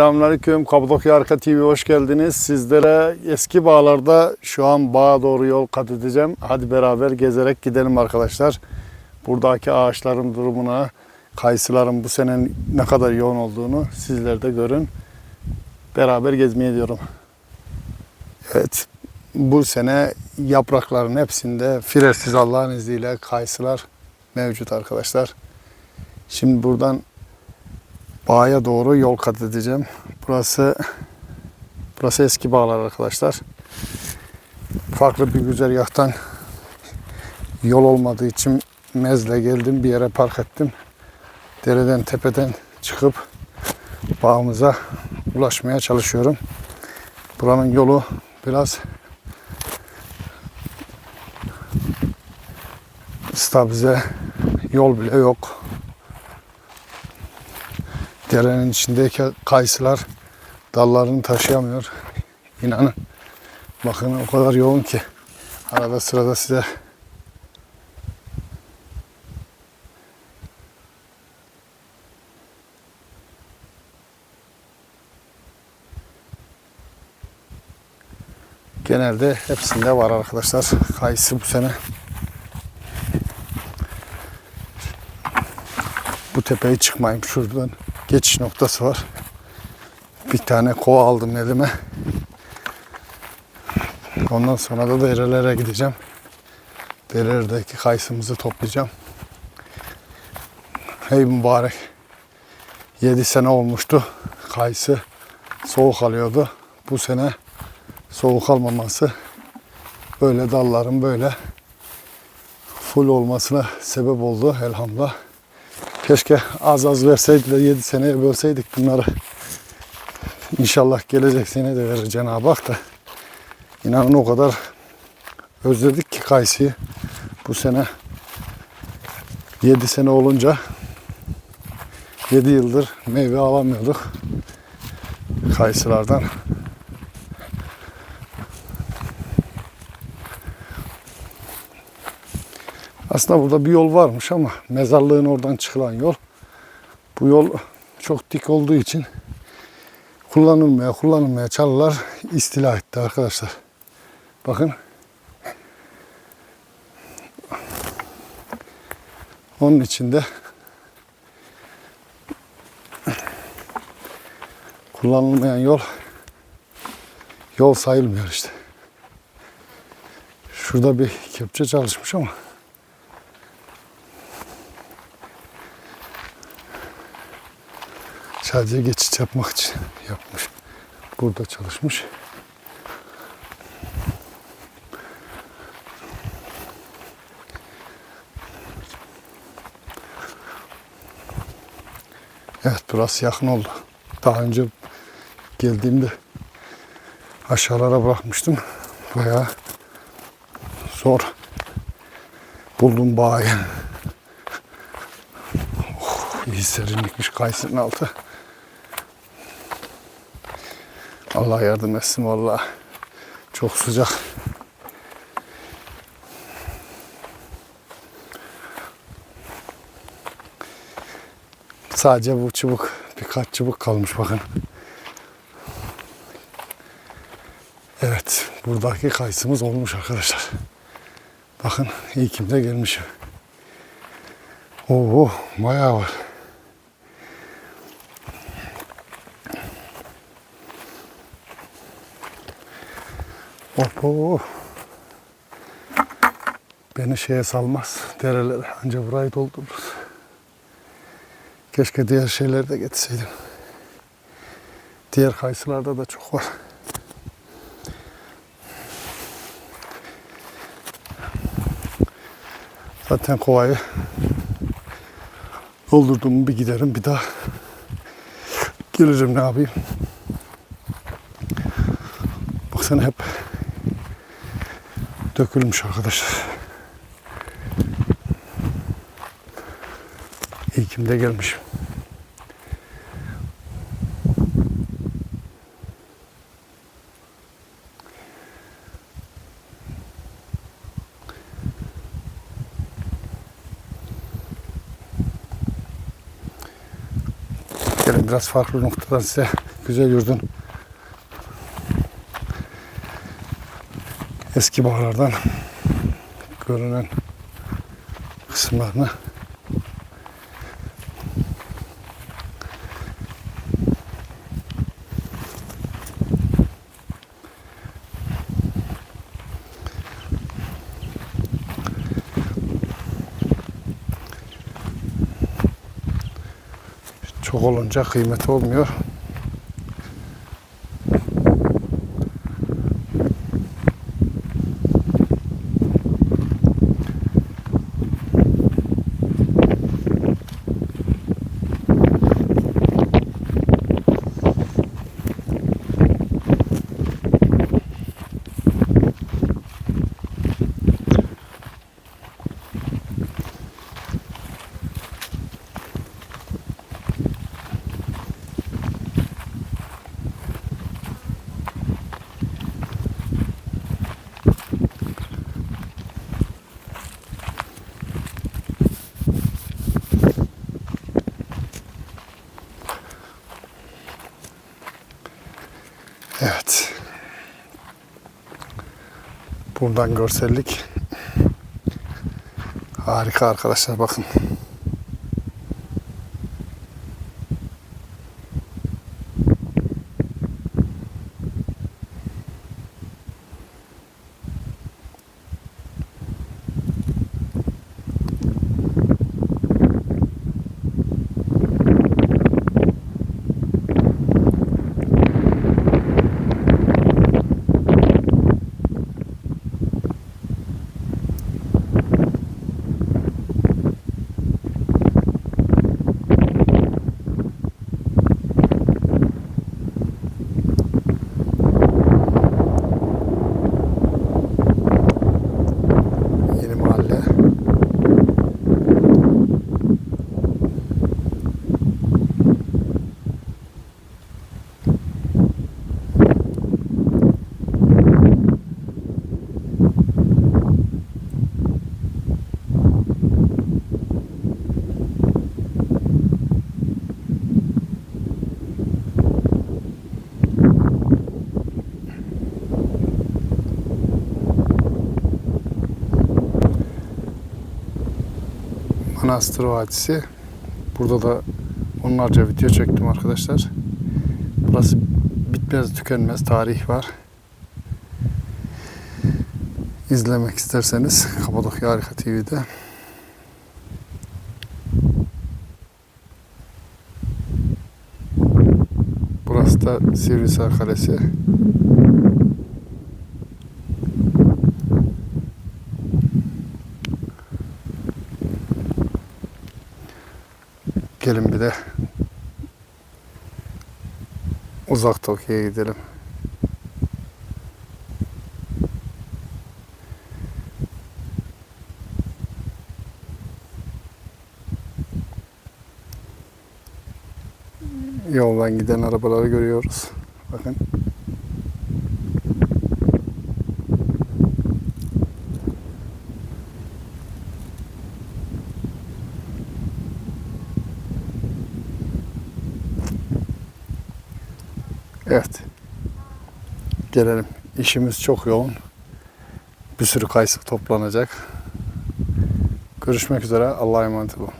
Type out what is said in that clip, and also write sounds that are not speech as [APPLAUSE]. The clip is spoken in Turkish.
Selamünaleyküm. Kapadokya Arka TV hoş geldiniz. Sizlere eski bağlarda şu an bağa doğru yol kat edeceğim. Hadi beraber gezerek gidelim arkadaşlar. Buradaki ağaçların durumuna, kayısıların bu sene ne kadar yoğun olduğunu sizler de görün. Beraber gezmeye diyorum. Evet. Bu sene yaprakların hepsinde firesiz Allah'ın izniyle kayısılar mevcut arkadaşlar. Şimdi buradan Bağ'a doğru yol kat edeceğim. Burası burası eski bağlar arkadaşlar. Farklı bir güzergahtan yol olmadığı için mezle geldim. Bir yere park ettim. Dereden tepeden çıkıp bağımıza ulaşmaya çalışıyorum. Buranın yolu biraz stabilize yol bile yok. Derenin içindeki kayısılar dallarını taşıyamıyor. İnanın. Bakın o kadar yoğun ki. Arada sırada size genelde hepsinde var arkadaşlar. Kayısı bu sene bu tepeye çıkmayayım şuradan geçiş noktası var. Bir tane kova aldım elime. Ondan sonra da derelere gideceğim. Derelerdeki kayısımızı toplayacağım. Hey mübarek. 7 sene olmuştu. Kayısı soğuk alıyordu. Bu sene soğuk almaması böyle dalların böyle full olmasına sebep oldu elhamdülillah. Keşke az az verseydi de 7 seneye bölseydik bunları. İnşallah gelecek sene de verir Cenab-ı Hak da. İnanın o kadar özledik ki kayısıyı. Bu sene 7 sene olunca 7 yıldır meyve alamıyorduk kayısılardan. Aslında burada bir yol varmış ama mezarlığın oradan çıkılan yol. Bu yol çok dik olduğu için kullanılmaya kullanılmaya çalılar istila etti arkadaşlar. Bakın. Onun içinde kullanılmayan yol yol sayılmıyor işte. Şurada bir kepçe çalışmış ama Sadece geçiş yapmak için yapmış. Burada çalışmış. Evet burası yakın oldu. Daha önce geldiğimde aşağılara bırakmıştım. Bayağı zor buldum bağı. Oh, iyi serinlikmiş kayısının altı. Allah yardım etsin valla. Çok sıcak. Sadece bu çubuk, birkaç çubuk kalmış bakın. Evet, buradaki kayısımız olmuş arkadaşlar. Bakın iyi kimde gelmişim. Oo, bayağı var. Oho. Beni şeye salmaz. Derelere anca burayı doldururuz. Keşke diğer şeyleri de getirseydim. Diğer kayısılarda da çok var. Zaten kovayı doldurduğumu bir giderim bir daha gelirim ne yapayım. Baksana hep dökülmüş arkadaşlar. İyi kimde gelmiş. Gelin biraz farklı noktadan size güzel yurdun eski bağlardan görünen kısımlarını çok olunca kıymeti olmuyor. Evet. Buradan görsellik harika arkadaşlar bakın. Manastır Vadisi. Burada da onlarca video çektim arkadaşlar. Burası bitmez tükenmez tarih var. İzlemek isterseniz [LAUGHS] Kapadokya Harika TV'de. Burası da Sivrisar Kalesi. Gelin bir de uzak Tokyo'ya gidelim. Yoldan giden arabaları görüyoruz. Bakın. Evet. Gelelim. İşimiz çok yoğun. Bir sürü kayısı toplanacak. Görüşmek üzere. Allah'a emanet olun.